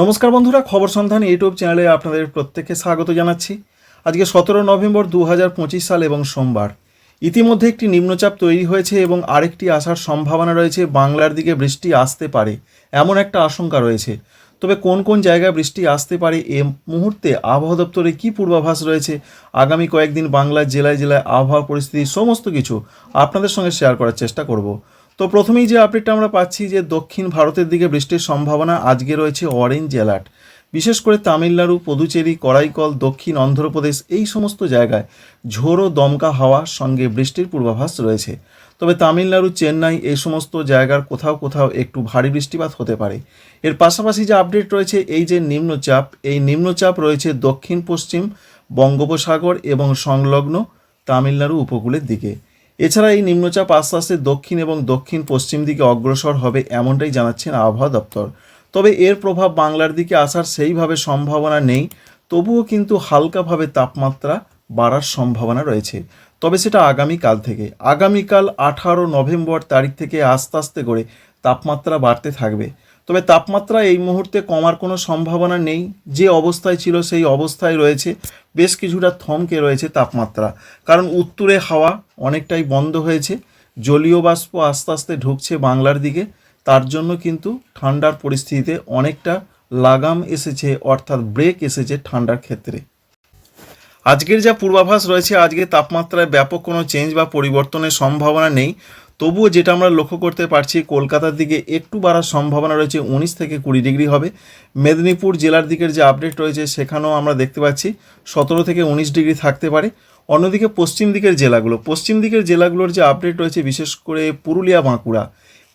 নমস্কার বন্ধুরা, খবর সন্ধান ইউটিউব চ্যানেলে আপনাদের প্রত্যেককে স্বাগত জানাচ্ছি। আজকে সতেরো নভেম্বর দু হাজার পঁচিশ সাল এবং সোমবার। ইতিমধ্যে একটি নিম্নচাপ তৈরি হয়েছে এবং আরেকটি আসার সম্ভাবনা রয়েছে, বাংলার দিকে বৃষ্টি আসতে পারে এমন একটা আশঙ্কা রয়েছে। তবে কোন কোন জায়গায় বৃষ্টি আসতে পারে এ মুহূর্তে আবহাওয়া দপ্তরে কী পূর্বাভাস রয়েছে, আগামী কয়েকদিন বাংলার জেলায় জেলায় আবহাওয়া পরিস্থিতি, সমস্ত কিছু আপনাদের সঙ্গে শেয়ার করার চেষ্টা করব। তো প্রথমেই যে আপডেটটা আমরা পাচ্ছি যে দক্ষিণ ভারতের দিকে বৃষ্টির সম্ভাবনা আজকে রয়েছে অরেঞ্জ অ্যালার্ট বিশেষ করে তামিলনাড়ু, পুদুচেরি, করাইকল, দক্ষিণ অন্ধ্রপ্রদেশ এই সমস্ত জায়গায় ঝোড়ো দমকা হাওয়ার সঙ্গে বৃষ্টির পূর্বাভাস রয়েছে। তবে তামিলনাড়ু, চেন্নাই এই সমস্ত জায়গার কোথাও কোথাও একটু ভারী বৃষ্টিপাত হতে পারে। এর পাশাপাশি যে আপডেট রয়েছে এই যে নিম্নচাপ, এই নিম্নচাপ রয়েছে দক্ষিণ পশ্চিম বঙ্গোপসাগর এবং সংলগ্ন তামিলনাড়ু উপকূলের দিকে। এছাড়া এই নিম্নচাপ আস্তে আস্তে দক্ষিণ এবং দক্ষিণ পশ্চিম দিকে অগ্রসর হবে এমনটাই জানাচ্ছেন আবহাওয়া দপ্তর। তবে এর প্রভাব বাংলার দিকে আসার সেইভাবে সম্ভাবনা নেই, তবুও কিন্তু হালকাভাবে তাপমাত্রা বাড়ার সম্ভাবনা রয়েছে। তবে সেটা আগামীকাল থেকে। আগামীকাল আঠারো নভেম্বর তারিখ থেকে আস্তে আস্তে করে তাপমাত্রা বাড়তে থাকবে। তবে তাপমাত্রা এই মুহূর্তে কমার কোনো সম্ভাবনা নেই। যে অবস্থায় ছিল সেই অবস্থায় রয়েছে। বেশ কিছুটা থমকে রয়েছে তাপমাত্রা। কারণ উত্তরে হাওয়া অনেকটাই বন্ধ হয়েছে। জলীয় বাষ্প আস্তে আস্তে ঢুকছে বাংলার দিকে। তার জন্য কিন্তু ঠান্ডার পরিস্থিতিতে অনেকটা লাগাম এসেছে, অর্থাৎ ব্রেক এসেছে ঠান্ডার ক্ষেত্রে। আজকের যা পূর্বাভাস রয়েছে, আজকে তাপমাত্রায় ব্যাপক কোনো চেঞ্জ বা পরিবর্তনের সম্ভাবনা নেই। তবুও যেটা আমরা লক্ষ্য করতে পারছি, কলকাতার দিকে একটু বাড়ার সম্ভাবনা রয়েছে, উনিশ থেকে কুড়ি ডিগ্রি হবে। মেদিনীপুর জেলার দিকের যে আপডেট রয়েছে, সেখানেও আমরা দেখতে পাচ্ছি সতেরো থেকে উনিশ ডিগ্রি থাকতে পারে। অন্যদিকে পশ্চিম দিকের জেলাগুলো, পশ্চিম দিকের জেলাগুলোর যে আপডেট রয়েছে, বিশেষ করে পুরুলিয়া, বাঁকুড়া।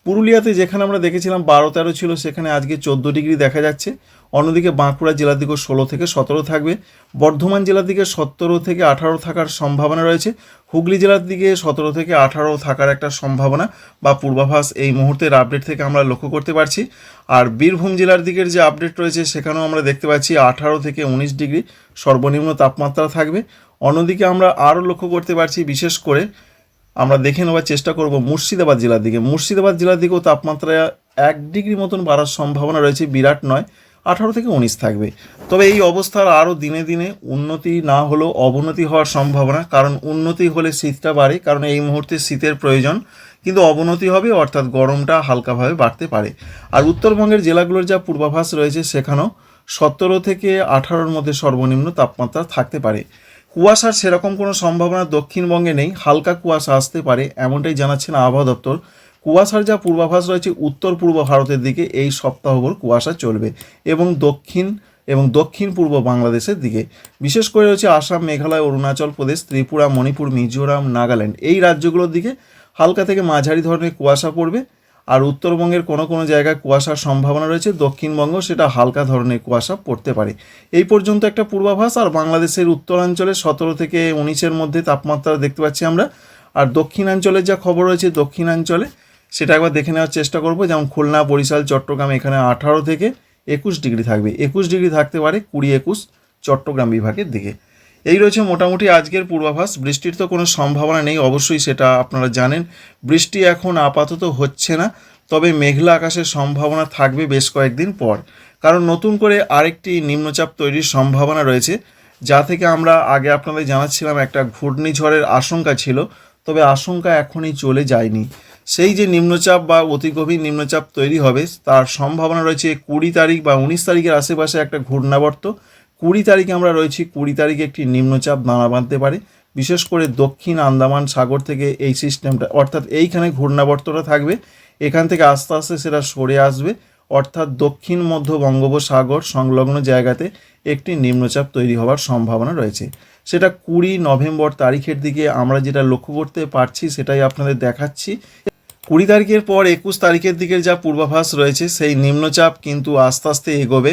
পুরুলিয়াতে যেখানে আমরা দেখেছিলাম বারো তেরো ছিল, সেখানে আজকে চোদ্দ ডিগ্রি দেখা যাচ্ছে। অন্যদিকে বাঁকুড়া জেলার দিকেও ষোলো থেকে সতেরো থাকবে। বর্ধমান জেলার দিকে সতেরো থেকে আঠারো থাকার সম্ভাবনা রয়েছে। হুগলি জেলার দিকে সতেরো থেকে আঠারো থাকার একটা সম্ভাবনা বা পূর্বাভাস এই মুহূর্তের আপডেট থেকে আমরা লক্ষ্য করতে পারছি। আর বীরভূম জেলার দিকের যে আপডেট রয়েছে, সেখানেও আমরা দেখতে পাচ্ছি আঠারো থেকে উনিশ ডিগ্রি সর্বনিম্ন তাপমাত্রা থাকবে। অন্যদিকে আমরা আরও লক্ষ্য করতে পারছি, বিশেষ করে আমরা দেখে নেওয়ার চেষ্টা করব মুর্শিদাবাদ জেলার দিকে। মুর্শিদাবাদ জেলার দিকেও তাপমাত্রা এক ডিগ্রি মতন বাড়ার সম্ভাবনা রয়েছে, বিরাট নয়। আঠারো থেকে উনিশ থাকবে। তবে এই অবস্থার আরও দিনে দিনে উন্নতি না হলেও অবনতি হওয়ার সম্ভাবনা, কারণ উন্নতি হলে শীতটা বাড়ে, কারণ এই মুহূর্তে শীতের প্রয়োজন। কিন্তু অবনতি হবে, অর্থাৎ গরমটা হালকাভাবে বাড়তে পারে। আর উত্তরবঙ্গের জেলাগুলোর যা পূর্বাভাস রয়েছে সেখানেও সতেরো থেকে আঠারোর মধ্যে সর্বনিম্ন তাপমাত্রা থাকতে পারে। কুয়াশার সেরকম কোনো সম্ভাবনা দক্ষিণবঙ্গে নেই, হালকা কুয়াশা আসতে পারে, এমনটাই জানাচ্ছেন আবহাওয়া দপ্তর। কুয়াশার যা পূর্বাভাস রয়েছে, উত্তর পূর্ব ভারতের দিকে এই সপ্তাহভর কুয়াশা চলবে এবং দক্ষিণ এবং দক্ষিণ পূর্ব বাংলাদেশের দিকে। বিশেষ করে রয়েছে আসাম, মেঘালয়, অরুণাচল প্রদেশ, ত্রিপুরা, মণিপুর, মিজোরাম, নাগাল্যান্ড। এই রাজ্যগুলোর দিকে হালকা থেকে মাঝারি ধরনের কুয়াশা পড়বে আর উত্তরবঙ্গের কোনো কোনো জায়গায় কুয়াশার সম্ভাবনা রয়েছে। দক্ষিণবঙ্গ সেটা হালকা ধরনের কুয়াশা পড়তে পারে। এই পর্যন্ত একটা পূর্বাভাস আর বাংলাদেশের উত্তরাঞ্চলে সতেরো থেকে উনিশের মধ্যে তাপমাত্রা দেখতে পাচ্ছি আমরা। আর দক্ষিণাঞ্চলের যা খবর রয়েছে, দক্ষিণাঞ্চলে সেটা একবার দেখে নেওয়ার চেষ্টা করব। যেমন খুলনা, বরিশাল, চট্টগ্রাম এখানে আঠারো থেকে একুশ ডিগ্রি থাকবে। একুশ ডিগ্রি থাকতে পারে কুড়ি একুশ চট্টগ্রাম বিভাগের দিকে। এই রয়েছে মোটামুটি আজকের পূর্বাভাস। বৃষ্টির তো কোনো সম্ভাবনা নেই, অবশ্যই সেটা আপনারা জানেন। বৃষ্টি এখন আপাতত হচ্ছে না, তবে মেঘলা আকাশের সম্ভাবনা থাকবে বেশ কয়েকদিন পর। কারণ নতুন করে আরেকটি নিম্নচাপ তৈরির সম্ভাবনা রয়েছে, যা থেকে আমরা আগে আপনাদের জানাচ্ছিলাম একটা ঘূর্ণিঝড়ের আশঙ্কা ছিল, তবে আশঙ্কা এখনই চলে যায়নি। সেই যে নিম্নচাপ বা অতি গভীর নিম্নচাপ তৈরি হবে, তার সম্ভাবনা রয়েছে কুড়ি তারিখ বা উনিশ তারিখের আশেপাশে একটা ঘূর্ণাবর্ত। কুড়ি তারিখে আমরা রয়েছি, কুড়ি তারিখে একটি নিম্নচাপ দাঁড়া বাঁধতে পারে। বিশেষ করে দক্ষিণ আন্দামান সাগর থেকে এই সিস্টেমটা, অর্থাৎ এইখানে ঘূর্ণাবর্তটা থাকবে, এখান থেকে আস্তে আস্তে সেটা সরে আসবে। অর্থাৎ দক্ষিণ মধ্য বঙ্গোপসাগর সংলগ্ন জায়গাতে একটি নিম্নচাপ তৈরি হওয়ার সম্ভাবনা রয়েছে। সেটা কুড়ি নভেম্বর তারিখের দিকে আমরা যেটা লক্ষ্য করতে পারছি, সেটাই আপনাদের দেখাচ্ছি। কুড়ি তারিখের পর একুশ তারিখের দিকের যা পূর্বাভাস রয়েছে, সেই নিম্নচাপ কিন্তু আস্তে আস্তে এগোবে।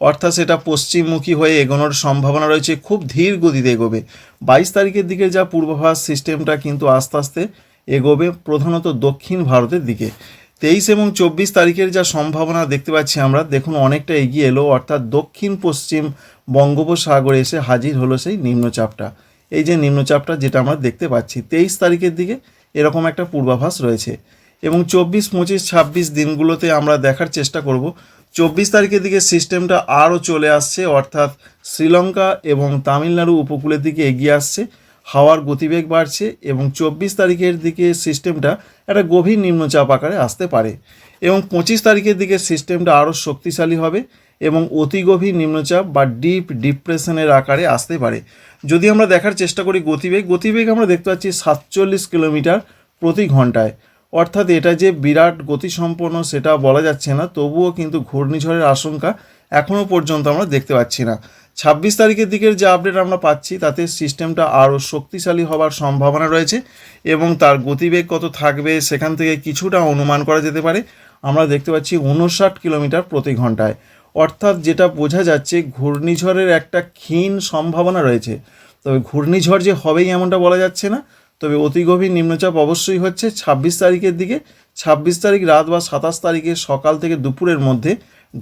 অর্থাৎ সেটা পশ্চিমমুখী হয়ে এগোনোর সম্ভাবনা রয়েছে, খুব ধীর গতিতে এগোবে। বাইশ তারিখের দিকে যা পূর্বাভাস, সিস্টেমটা কিন্তু আস্তে আস্তে এগোবে, প্রধানত দক্ষিণ ভারতের দিকে। তেইশ এবং চব্বিশ তারিখের যা সম্ভাবনা দেখতে পাচ্ছি আমরা, দেখুন অনেকটা এগিয়ে এলো, অর্থাৎ দক্ষিণ পশ্চিম বঙ্গোপসাগরে এসে হাজির হলো সেই নিম্নচাপটা। এই যে নিম্নচাপটা যেটা আমরা দেখতে পাচ্ছি, তেইশ তারিখের দিকে এরকম একটা পূর্বাভাস রয়েছে। এবং চব্বিশ, পঁচিশ, ছাব্বিশ দিনগুলোতে আমরা দেখার চেষ্টা করব। চব্বিশ তারিখের দিকে সিস্টেমটা আরও চলে আসছে, অর্থাৎ শ্রীলঙ্কা এবং তামিলনাড়ু উপকূলের দিকে এগিয়ে আসছে, হাওয়ার গতিবেগ বাড়ছে এবং চব্বিশ তারিখের দিকে সিস্টেমটা একটা গভীর নিম্নচাপ আকারে আসতে পারে এবং পঁচিশ তারিখের দিকে সিস্টেমটা আরও শক্তিশালী হবে এবং অতি গভীর নিম্নচাপ বা ডিপ ডিপ্রেশনের আকারে আসতে পারে। যদি আমরা দেখার চেষ্টা করি গতিবেগ গতিবেগ আমরা দেখতে পাচ্ছি সাতচল্লিশ কিলোমিটার প্রতি ঘন্টায়। অর্থাৎ এটা যে বিরাট গতিসম্পন্ন সেটা বলা যাচ্ছে না, তবুও কিন্তু ঘূর্ণিঝড়ের আশঙ্কা এখনও পর্যন্ত আমরা দেখতে পাচ্ছি না। ছাব্বিশ তারিখের দিকের যে আপডেট আমরা পাচ্ছি, তাতে সিস্টেমটা আরও শক্তিশালী হওয়ার সম্ভাবনা রয়েছে এবং তার গতিবেগ কত থাকবে সেখান থেকে কিছুটা অনুমান করা যেতে পারে। আমরা দেখতে পাচ্ছি উনষাট কিলোমিটার প্রতি ঘন্টায়। অর্থাৎ যেটা বোঝা যাচ্ছে, ঘূর্ণিঝড়ের একটা ক্ষীণ সম্ভাবনা রয়েছে। তবে ঘূর্ণিঝড় যে হবেই এমনটা বলা যাচ্ছে না তবে অতি গভীর নিম্নচাপ অবশ্যই হচ্ছে ছাব্বিশ তারিখের দিকে। ছাব্বিশ তারিখ রাত বা সাতাশ তারিখে সকাল থেকে দুপুরের মধ্যে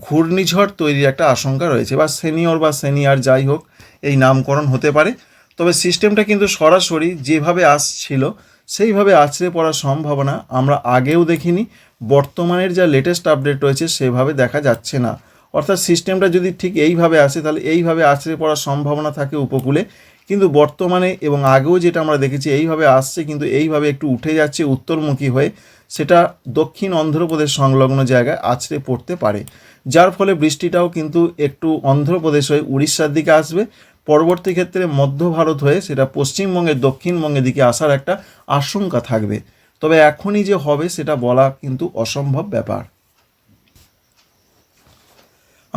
ঘূর্ণিঝড় তৈরির একটা আশঙ্কা রয়েছে বা সেনিয়র বা সেনিয়র যাই হোক, এই নামকরণ হতে পারে। তবে সিস্টেমটা কিন্তু সরাসরি যেভাবে আসছিল, সেইভাবে আছড়ে পড়ার সম্ভাবনা আমরা আগেও দেখিনি। বর্তমানের যা লেটেস্ট আপডেট রয়েছে সেভাবে দেখা যাচ্ছে না। অর্থাৎ সিস্টেমটা যদি ঠিক এইভাবে আসে, তাহলে এইভাবে আছড়ে পড়ার সম্ভাবনা থাকে উপকূলে। কিন্তু বর্তমানে এবং আগেও যেটা আমরা দেখেছি, এইভাবে আসছে কিন্তু এইভাবে একটু উঠে যাচ্ছে উত্তরমুখী হয়ে। সেটা দক্ষিণ অন্ধ্রপ্রদেশ সংলগ্ন জায়গায় আছড়ে পড়তে পারে। যার ফলে বৃষ্টিটাও কিন্তু একটু অন্ধ্রপ্রদেশ হয়ে উড়িষ্যার দিকে আসবে। পরবর্তী ক্ষেত্রে মধ্য ভারত হয়ে সেটা পশ্চিমবঙ্গের দক্ষিণবঙ্গের দিকে আসার একটা আশঙ্কা থাকবে। তবে এখনই যে হবে সেটা বলা কিন্তু অসম্ভব ব্যাপার।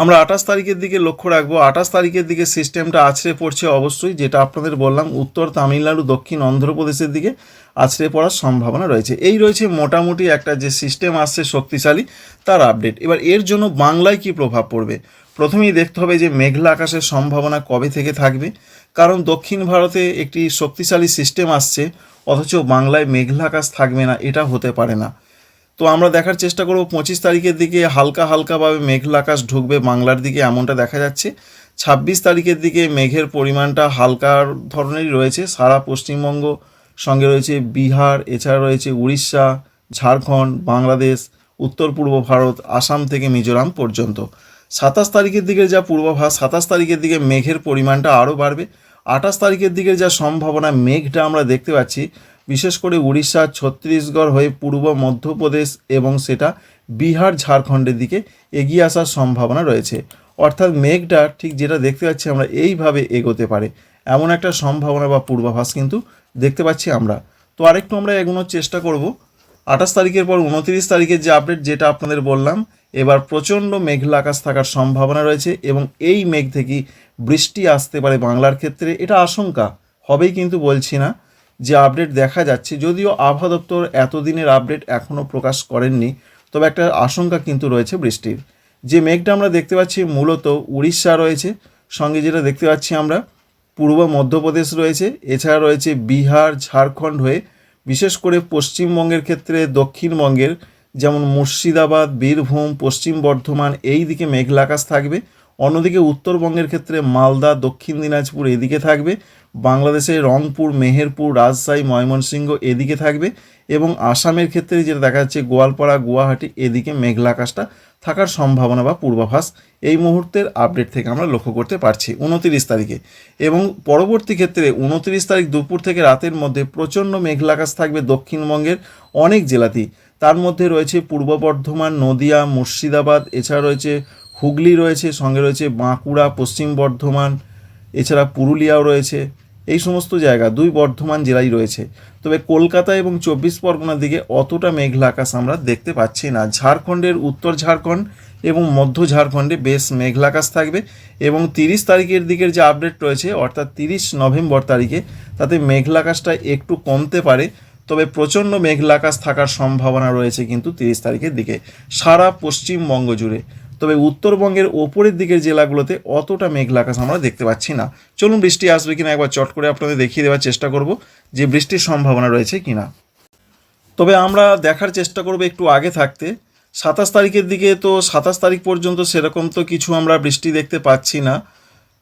আমরা আঠাশ তারিখের দিকে লক্ষ্য রাখব। আঠাশ তারিখের দিকে সিস্টেমটা আছড়ে পড়ছে অবশ্যই, যেটা আপনাদের বললাম, উত্তর তামিলনাড়ু, দক্ষিণ অন্ধ্রপ্রদেশের দিকে আছড়ে পড়ার সম্ভাবনা রয়েছে। এই রয়েছে মোটামুটি একটা যে সিস্টেম আসছে শক্তিশালী, তার আপডেট এবার এর জন্য বাংলায় কি প্রভাব পড়বে? প্রথমেই দেখতে হবে যে মেঘলা আকাশের সম্ভাবনা কবে থেকে থাকবে। কারণ দক্ষিণ ভারতে একটি শক্তিশালী সিস্টেম আসছে, অথচ বাংলায় মেঘলা আকাশ থাকবে না, এটা হতে পারে না। তো আমরা দেখার চেষ্টা করব পঁচিশ তারিখের দিকে হালকা হালকাভাবে মেঘলা আকাশ ঢুকবে বাংলার দিকে, এমনটা দেখা যাচ্ছে। ছাব্বিশ তারিখের দিকে মেঘের পরিমাণটা হালকার ধরনেরই রয়েছে। সারা পশ্চিমবঙ্গ সঙ্গে রয়েছে বিহার, এছাড়া রয়েছে উড়িষ্যা, ঝাড়খণ্ড, বাংলাদেশ, উত্তর পূর্ব ভারত, আসাম থেকে মিজোরাম পর্যন্ত। সাতাশ তারিখের দিকে যা পূর্বাভাস, সাতাশ তারিখের দিকে মেঘের পরিমাণটা আরও বাড়বে। আঠাশ তারিখের দিকে যা সম্ভাবনা, মেঘটা আমরা দেখতে পাচ্ছি বিশেষ করে উড়িষ্যা ছত্তিশগড় হয়ে পূর্ব মধ্যপ্রদেশ এবং সেটা বিহার, ঝাড়খণ্ডের দিকে এগিয়ে আসার সম্ভাবনা রয়েছে। অর্থাৎ মেঘটা ঠিক যেটা দেখতে পাচ্ছি আমরা এইভাবে এগোতে পারে। এমন একটা সম্ভাবনা বা পূর্বাভাস কিন্তু দেখতে পাচ্ছি আমরা। তো আরেকটু আমরা এগোনোর চেষ্টা করব। আঠাশ তারিখের পর উনত্রিশ তারিখের যে আপডেট যেটা আপনাদের বললাম, এবার প্রচণ্ড মেঘলা আকাশ থাকার সম্ভাবনা রয়েছে এবং এই মেঘ থেকেই বৃষ্টি আসতে পারে বাংলার ক্ষেত্রে। এটা আশঙ্কা, হবেই কিন্তু বলছি না। যে আপডেট দেখা যাচ্ছে, যদিও আবহাওয়া দপ্তর এতদিনের আপডেট এখনও প্রকাশ করেননি, তবে একটা আশঙ্কা কিন্তু রয়েছে বৃষ্টির। যে মেঘটা আমরা দেখতে পাচ্ছি মূলত উড়িষ্যা রয়েছে, সঙ্গে যেটা দেখতে পাচ্ছি আমরা, পূর্ব মধ্যপ্রদেশ রয়েছে, এছাড়া রয়েছে বিহার, ঝাড়খণ্ড হয়ে বিশেষ করে পশ্চিমবঙ্গের ক্ষেত্রে দক্ষিণবঙ্গের, যেমন মুর্শিদাবাদ, বীরভূম, পশ্চিম বর্ধমান, এই দিকে মেঘলা আকাশ থাকবে। অন্যদিকে উত্তরবঙ্গের ক্ষেত্রে মালদা, দক্ষিণ দিনাজপুর এদিকে থাকবে। বাংলাদেশে রংপুর, মেহেরপুর, রাজশাহী, ময়মনসিংহ এদিকে থাকবে এবং আসামের ক্ষেত্রে যেটা দেখা যাচ্ছে গোয়ালপাড়া, গুয়াহাটি এদিকে মেঘলা আকাশটা থাকার সম্ভাবনা বা পূর্বাভাস এই মুহূর্তের আপডেট থেকে আমরা লক্ষ্য করতে পারছি উনতিরিশ তারিখে। এবং পরবর্তী ক্ষেত্রে উনতিরিশ তারিখ দুপুর থেকে রাতের মধ্যে প্রচণ্ড মেঘলা আকাশ থাকবে দক্ষিণবঙ্গের অনেক জেলাতেই। তার মধ্যে রয়েছে পূর্ব বর্ধমান, নদিয়া, মুর্শিদাবাদ, এছাড়া রয়েছে হুগলি রয়েছে, সঙ্গে রয়েছে বাঁকুড়া, পশ্চিম বর্ধমান, এছাড়া পুরুলিয়াও রয়েছে। এই সমস্ত জায়গা, দুই বর্ধমান জেলায় রয়েছে। তবে কলকাতা এবং চব্বিশ পরগনার দিকে অতটা মেঘলা আকাশ আমরা দেখতে পাচ্ছি না। ঝাড়খণ্ডের উত্তর ঝাড়খণ্ড এবং মধ্য ঝাড়খণ্ডে বেশ মেঘলা আকাশ থাকবে এবং তিরিশ তারিখের দিকের যে আপডেট রয়েছে, অর্থাৎ তিরিশ নভেম্বর তারিখে, তাতে মেঘলা আকাশটা একটু কমতে পারে। তবে প্রচণ্ড মেঘলা আকাশ থাকার সম্ভাবনা রয়েছে কিন্তু তিরিশ তারিখের দিকে, সারা পশ্চিমবঙ্গ জুড়ে। তবে উত্তরবঙ্গের ওপরের দিকের জেলাগুলোতে অতটা মেঘলা আকাশ আমরা দেখতে পাচ্ছি না। চলুন বৃষ্টি আসবে কিনা একবার চট করে আপনাদের দেখিয়ে দেওয়ার চেষ্টা করব যে বৃষ্টির সম্ভাবনা রয়েছে কিনা। তবে আমরা দেখার চেষ্টা করব একটু আগে থাকতে। সাতাশ তারিখের দিকে তো সাতাশ তারিখ পর্যন্ত সেরকম তো কিছু আমরা বৃষ্টি দেখতে পাচ্ছি না।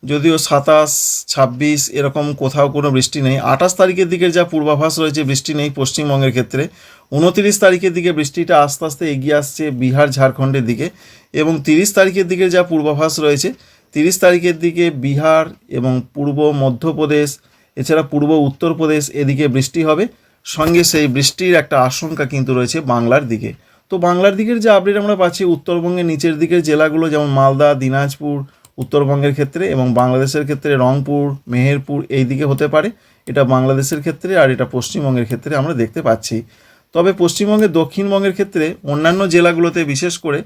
যদিও সাতাশ, ছাব্বিশ এরকম কোথাও কোনো বৃষ্টি নেই। আঠাশ তারিখের দিকের যা পূর্বাভাস রয়েছে, বৃষ্টি নেই পশ্চিমবঙ্গের ক্ষেত্রে। উনতিরিশ তারিখের দিকে বৃষ্টিটা আস্তে আস্তে এগিয়ে আসছে বিহার, ঝাড়খণ্ডের দিকে এবং তিরিশ তারিখের দিকে যা পূর্বাভাস রয়েছে, তিরিশ তারিখের দিকে বিহার এবং পূর্ব মধ্যপ্রদেশ, এছাড়া পূর্ব উত্তরপ্রদেশ এদিকে বৃষ্টি হবে। সঙ্গে সেই বৃষ্টির একটা আশঙ্কা কিন্তু রয়েছে বাংলার দিকে। তো বাংলার দিকের যে আপডেট আমরা পাচ্ছি, উত্তরবঙ্গের নিচের দিকের জেলাগুলো যেমন মালদা, দিনাজপুর উত্তরবঙ্গের ক্ষেত্রে এবং বাংলাদেশের ক্ষেত্রে রংপুর, মেহেরপুর এই দিকে হতে পারে। এটা বাংলাদেশের ক্ষেত্রে আর এটা পশ্চিমবঙ্গের ক্ষেত্রে আমরা দেখতে পাচ্ছি। তবে পশ্চিমবঙ্গের দক্ষিণবঙ্গের ক্ষেত্রে অন্যান্য জেলাগুলোতে বিশেষ করে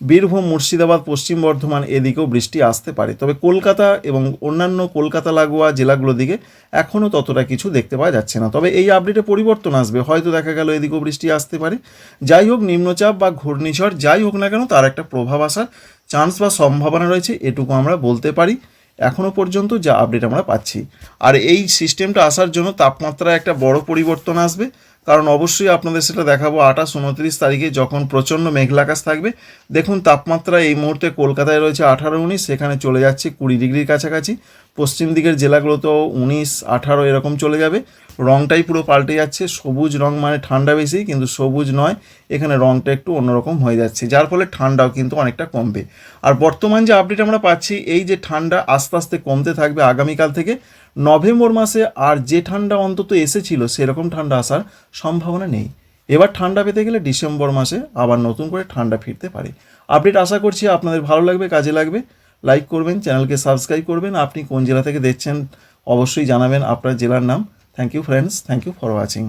বীরভূম, মুর্শিদাবাদ, পশ্চিম বর্ধমান এদিকেও বৃষ্টি আসতে পারে। তবে কলকাতা এবং অন্যান্য কলকাতা, লাগোয়া জেলাগুলোর দিকে এখনও ততটা কিছু দেখতে পাওয়া যাচ্ছে না। তবে এই আপডেটে পরিবর্তন আসবে। হয়তো দেখা গেল এদিকেও বৃষ্টি আসতে পারে। যাই হোক, নিম্নচাপ বা ঘূর্ণিঝড় যাই হোক না কেন, তার একটা প্রভাব আসার চান্স বা সম্ভাবনা রয়েছে, এটুকু আমরা বলতে পারি। এখনও পর্যন্ত যা আপডেট আমরা পাচ্ছি। আর এই সিস্টেমটা আসার জন্য তাপমাত্রায় একটা বড় পরিবর্তন আসবে। কারণ অবশ্যই আপনাদের সেটা দেখাবো আঠাশ, উনত্রিশ তারিখে যখন প্রচণ্ড মেঘলাকাশ থাকবে। দেখুন, তাপমাত্রা এই মুহূর্তে কলকাতায় রয়েছে আঠারো উনিশ, সেখানে চলে যাচ্ছে কুড়ি ডিগ্রির কাছাকাছি। পশ্চিম দিকের জেলাগুলোতেও উনিশ, আঠারো এরকম চলে যাবে। রংটাই পুরো পাল্টে যাচ্ছে, সবুজ রং মানে ঠান্ডা বেশি, কিন্তু সবুজ নয়, এখানে রংটা একটু অন্যরকম হয়ে যাচ্ছে, যার ফলে ঠান্ডাও কিন্তু অনেকটা কমবে। আর বর্তমান যে আপডেট আমরা পাচ্ছি, এই যে ঠান্ডা আস্তে আস্তে কমতে থাকবে আগামীকাল থেকে, নভেম্বর মাসে আর যে ঠান্ডা অন্তত এসেছিল, সেরকম ঠান্ডা আসার সম্ভাবনা নেই। এবার ঠান্ডা পেতে গেলে ডিসেম্বর মাসে আবার নতুন করে ঠান্ডা ফিরতে পারে। আপডেট আশা করছি আপনাদের ভালো লাগবে, কাজে লাগবে। লাইক করবেন চ্যানেলকে সাবস্ক্রাইব করবেন। আপনি কোন জেলা থেকে দেখছেন, অবশ্যই জানাবেন আপনার জেলার নাম। Thank you friends thank you for watching